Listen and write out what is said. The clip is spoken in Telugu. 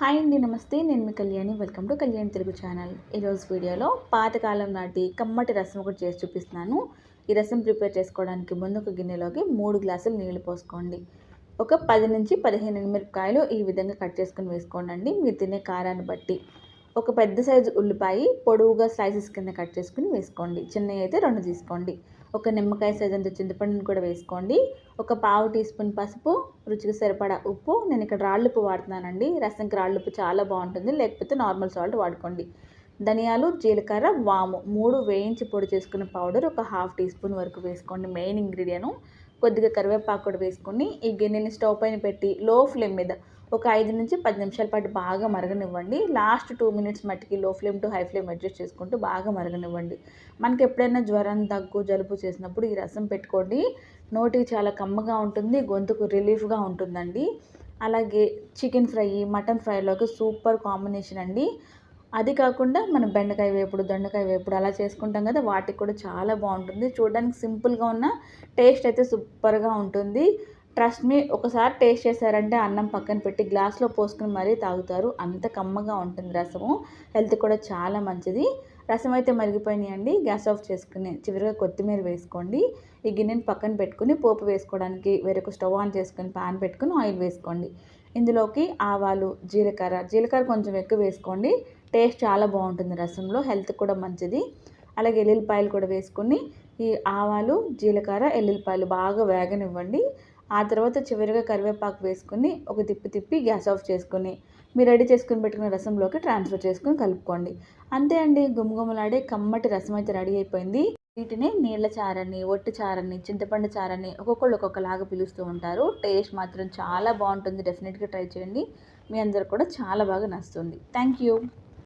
హాయ్ అండి నమస్తే. నేను మీ Kalyani. Welcome to Kalyani Telugu channel. ఈరోజు వీడియోలో పాతకాలం నాటి కమ్మటి రసం ఒకటి చేసి చూపిస్తున్నాను. ఈ రసం ప్రిపేర్ చేసుకోవడానికి ముందు ఒక గిన్నెలోకి మూడు గ్లాసులు నీళ్ళు పోసుకోండి. ఒక పది నుంచి పదిహేను మిరపకాయలు ఈ విధంగా కట్ చేసుకుని వేసుకోండి మీరు తినే కారాన్ని బట్టి ఒక పెద్ద సైజు ఉల్లిపాయ పొడవుగా స్లైసెస్ కింద కట్ చేసుకుని వేసుకోండి. చిన్నవి అయితే రెండు తీసుకోండి. ఒక నిమ్మకాయ సైజ్ అంత చింతపండుని కూడా వేసుకోండి. ఒక పావు టీ స్పూన్ పసుపు రుచికి సరిపడా ఉప్పు. నేను ఇక్కడ రాళ్ళుప్పు వాడుతున్నానండి. రసంకి రాళ్ళుప్పు చాలా బాగుంటుంది. లేకపోతే నార్మల్ సాల్ట్ వాడుకోండి. ధనియాలు జీలకర్ర వాము. మూడు వేయించి పొడి చేసుకున్న పౌడర్ ఒక హాఫ్ టీ స్పూన్ వరకు వేసుకోండి. మెయిన్ ఇంగ్రీడియంట్ కొద్దిగా కరివేపాకు కూడా వేసుకొని ఈ గిన్నెని స్టవ్ పైన పెట్టి లో ఫ్లేమ్ మీద ఒక ఐదు నుంచి పది నిమిషాల పాటు బాగా మరగనివ్వండి. లాస్ట్ టూ మినిట్స్ మట్టికి low flame to high flame adjust చేసుకుంటూ బాగా మరగనివ్వండి. మనకి ఎప్పుడైనా జ్వరం దగ్గు జలుబు చేసినప్పుడు ఈ రసం పెట్టుకోండి. నోటికి చాలా కమ్మగా ఉంటుంది గొంతుకు రిలీఫ్గా ఉంటుందండి. అలాగే చికెన్ ఫ్రై మటన్ ఫ్రైలోకి సూపర్ కాంబినేషన్ అండి. అది కాకుండా మనం బెండకాయ వేపుడు దొండకాయ వేపుడు అలా చేసుకుంటాం కదా వాటికి కూడా చాలా బాగుంటుంది. చూడడానికి సింపుల్గా ఉన్న టేస్ట్ అయితే సూపర్గా ఉంటుంది. ట్రస్ట్ మీ ఒకసారి టేస్ట్ చేశారంటే అన్నం పక్కన పెట్టి గ్లాస్లో పోసుకుని మరీ తాగుతారు. అంత కమ్మగా ఉంటుంది రసము. హెల్త్ కూడా చాలా మంచిది. రసం అయితే మరిగిపోయినాయండి. గ్యాస్ ఆఫ్ చేసుకుని చివరిగా కొత్తిమీర వేసుకోండి. ఈ గిన్నెని పక్కన పెట్టుకుని పోపు వేసుకోవడానికి వేరొక స్టవ్ ఆన్ చేసుకుని పాన్ పెట్టుకుని ఆయిల్ వేసుకోండి. ఇందులోకి ఆవాలు జీలకర్ర. జీలకర్ర కొంచెం ఎక్కువ వేసుకోండి. టేస్ట్ చాలా బాగుంటుంది రసంలో హెల్త్ కూడా మంచిది. అలాగే ఎల్లుల్లిపాయలు కూడా వేసుకొని ఈ ఆవాలు జీలకర్ర ఎల్లుల్లిపాయలు బాగా వేగనివ్వండి. ఆ తర్వాత చివరిగా కరివేపాకు వేసుకుని ఒక తిప్పి తిప్పి గ్యాస్ ఆఫ్ చేసుకుని మీరు రెడీ చేసుకుని పెట్టుకున్న రసంలోకి ట్రాన్స్ఫర్ చేసుకుని కలుపుకోండి. అంతే అండి గుమగుమలాడే కమ్మటి రసం అయితే రెడీ అయిపోయింది. వీటిని నీళ్ళ చారని ఒట్టి చారని చింతపండు చారని ఒక్కొక్కళ్ళు ఒక్కొక్కలాగా పిలుస్తూ ఉంటారు. టేస్ట్ మాత్రం చాలా బాగుంటుంది. డెఫినెట్గా ట్రై చేయండి. మీ అందరు కూడా చాలా బాగా నచ్చుతుంది. Thank you.